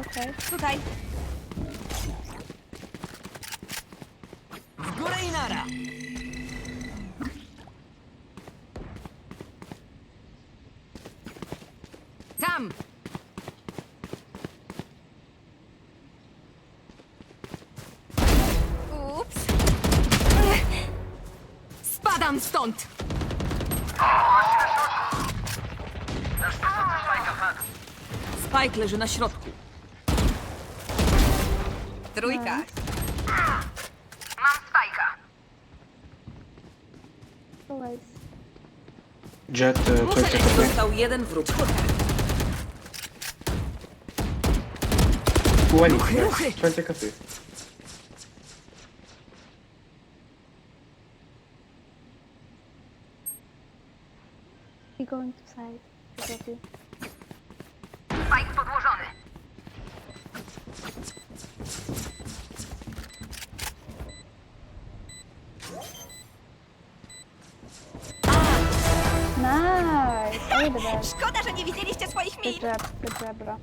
Okay. Tutaj. W górę i nara! Tam! Ups. Spadam stąd! Spike leży na środku. Trójka. Always. Jet, e, Muszę trójka kopie. Został jeden wróg. Ładnie. Ruchy, ruchy. Trójka kopie. He going to side. Exactly. Szkoda, że nie widzieliście swoich min. job, bro.